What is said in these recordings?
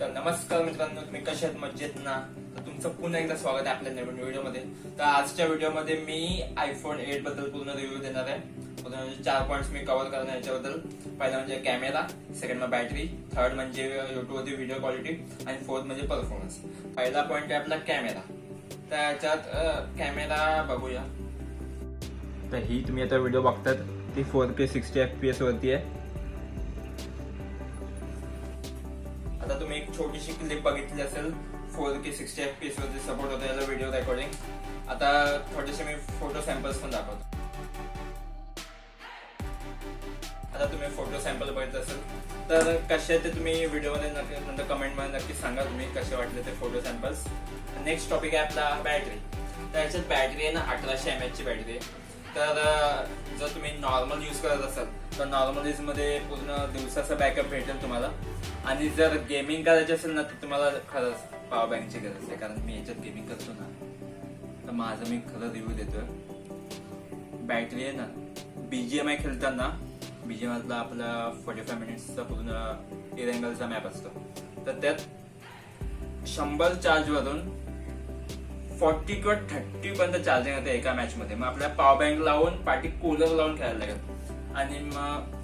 तर नमस्कार मित्रांनो तुम्ही कशात मज्जेत ना? तर तुमचं पुन्हा एकदा स्वागत आहे आपल्या नवीन व्हिडिओमध्ये. तर आजच्या व्हिडिओमध्ये मी आयफोन एटबद्दल पूर्ण रिव्ह्यू देणार आहे. म्हणजे चार पॉईंट्स मी कव्हर करणार याच्याबद्दल. पहिला म्हणजे कॅमेरा सेकंड बॅटरी थर्ड म्हणजे युट्यूबवरती व्हिडिओ क्वालिटी आणि फोर्थ म्हणजे परफॉर्मन्स पहिला पॉईंट आहे आपला कॅमेरा तर याच्यात कॅमेरा बघूया. तर ही तुम्ही आता व्हिडिओ बघतात ती four K sixty F P S वरती आहे. तुम्ही एक छोटीशी क्लिप बघितली असेल four K sixty F P वरती सपोर्ट होतो याला व्हिडिओ रेकॉर्डिंग आता थोडेसे मी फोटो सॅम्पल्स पण दाखवतो. आता तुम्ही फोटो सॅम्पल बघित असेल तर कसे ते तुम्ही व्हिडिओमध्ये नक्की नंतर कमेंटमध्ये नक्की सांगा तुम्ही कसे वाटले ते फोटो सॅम्पल्स नेक्स्ट टॉपिक आहे आपला बॅटरी तर याच्यात बॅटरी आहे ना अठराशे एम ची बॅटरी आहे. तर जर तुम्ही नॉर्मल यूज करत असाल तर नॉर्मलमध्ये पूर्ण दिवसाचा बॅकअप भेटेल तुम्हाला. आणि जर गेमिंग करायची असेल ना तर तुम्हाला खरंच पॉवर बँकची गरज आहे. कारण मी याच्यात गेमिंग करतो ना. तर माझं मी खरं रिव्ह्यू देतोय. बॅटरी आहे ना. बीजीएमआय खेळताना बीजीएमआयला आपला फोर्टी फाय मिनिट्सचा पूर्ण इरेंगलचा मॅप असतो. तर त्यात शंभर चार्जवरून फॉर्टी किंवा थर्टी पर्यंत चार्जिंग येते एका मॅचमध्ये मग आपल्याला पॉवर बँक लावून पाठी कूलर लावून खेळायला लागेल. आणि मग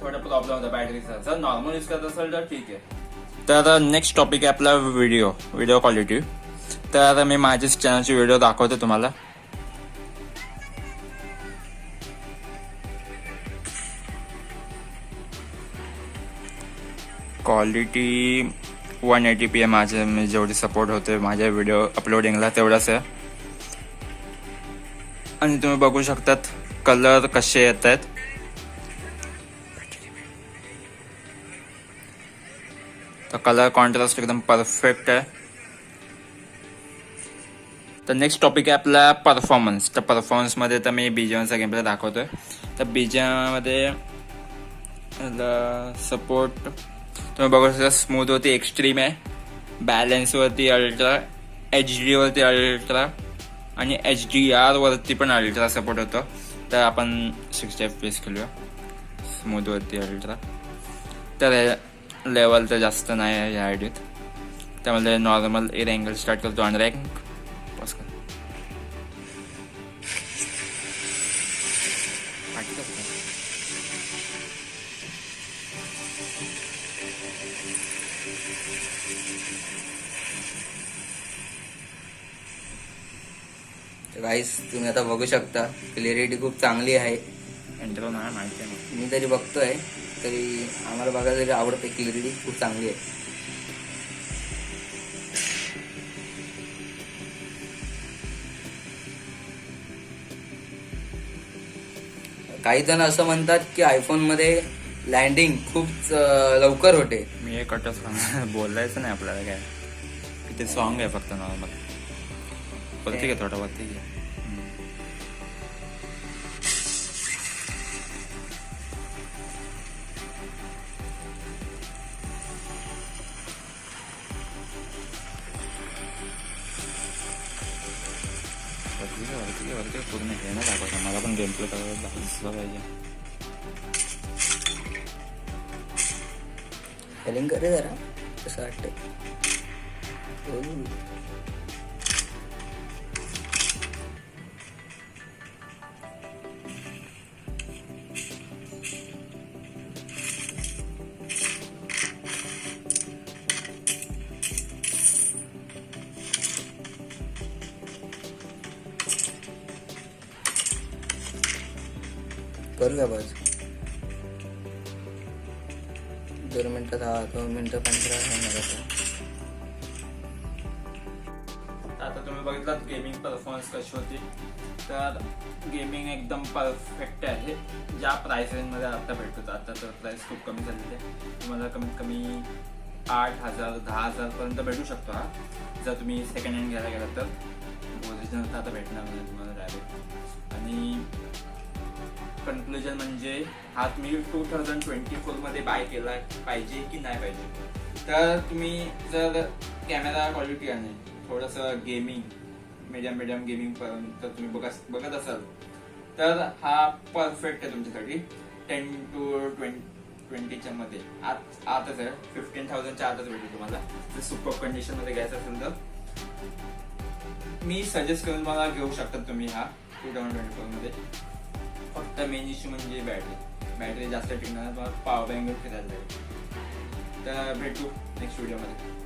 थोडा प्रॉब्लेम होता बॅटरीचा जर नॉर्मल यूज करत असेल तर ठीक आहे. तर नेक्स्ट टॉपिक आहे आपला व्हिडिओ व्हिडिओ क्वालिटी तर मी माझ्याच चॅनलचे व्हिडिओ दाखवतो तुम्हाला. क्वालिटी वन एटी पी आहे माझे मी जेवढी सपोर्ट होते माझ्या व्हिडिओ अपलोडिंगला तेवढाच आहे. आणि तुम्ही बघू शकतात कलर कसे येत आहेत. तर कलर कॉन्ट्रास्ट एकदम परफेक्ट आहे तर नेक्स्ट टॉपिक आहे आपला परफॉर्मन्स तर परफॉर्मन्समध्ये तर मी बीजेमचा गेमप्ले दाखवतो दाखवतोय तर बीजेमध्ये सपोर्ट तुम्ही बघू शकता स्मूथवरती एक्स्ट्रीम आहे. बॅलन्सवरती अल्ट्रा एच डीवरती अल्ट्रा आणि एच डी आरवरती पण अल्ट्रा सपोर्ट होतो. तर आपण सिक्स्टी एफ पी एस खेळूया. स्मूथवरती अल्ट्रा तर लेवल तर जास्त नाही आहे या आयडीत त्यामध्ये नॉर्मल एअर अँगल स्टार्ट करतो आणि रँक कर. गाईस तुम्ही आता बघू शकता क्लिअरिटी खूप चांगली आहे माहिती आहे. मी तरी बघतोय तरी आम्हाला बघायला तरी आवडते क्लिअरिटी खूप चांगली आहे. काही जण असं म्हणतात की आयफोनमध्ये लँडिंग खूप लवकर होते. मी एक कटच बोलायचं नाही आपल्याला काय. ते सॉन्ग आहे फक्त नॉर्मल बघते घे थोडं वरती वरती घे वरती घे. पूर्ण हे नाही दाखवतं मला पण गेम प्ले करायला दिसलं पाहिजे हेलिंग करे जरा कसं वाटतंय. करूया बस दोन मिनटं दहा दोन मिनटं पंधरा होणार आता. आता तुम्ही बघितलात गेमिंग परफॉर्मन्स कशी होती. तर गेमिंग एकदम परफेक्ट आहे. ज्या प्राइस रेंजमध्ये आता भेटतो आता तर प्राइस खूप कमी झालेली आहे. तुम्हाला कमीत कमी आठ हजार दहा हजारपर्यंत भेटू शकतो हा. जर तुम्ही सेकंड हँड घ्यायला गेला तर. ओरिजिनल तर आता भेटणार नाही तुम्हाला डायरेक्ट आणि कन्क्लुजन म्हणजे हा तुम्ही टू थाउजंड ट्वेंटी फोरमध्ये बाय केला पाहिजे की नाही पाहिजे? तर तुम्ही जर कॅमेरा क्वालिटी आणि थोडंसं गेमिंग मीडियम मीडियम गेमिंग पर्यंत तुम्ही बघत बघत असाल तर हा परफेक्ट आहे तुमच्यासाठी. टेन टू ट्वेंटी ट्वेंटीच्या मध्ये. आत आतच आहे. फिफ्टीन थाउजंडच्या आतच भेटेल तुम्हाला. जर सुपर कंडिशनमध्ये घ्यायचं असेल तर. मी सजेस्ट करून मला घेऊ शकता तुम्ही हा टू थाउजंड ट्वेंटी फोरमध्ये. फक्त मेन इश्यू म्हणजे बॅटरी बॅटरी जास्त टिकणार नाही, तुम्हाला पॉवर बँक फिरायला जाईल. तर भेटू नेक्स्ट व्हिडिओमध्ये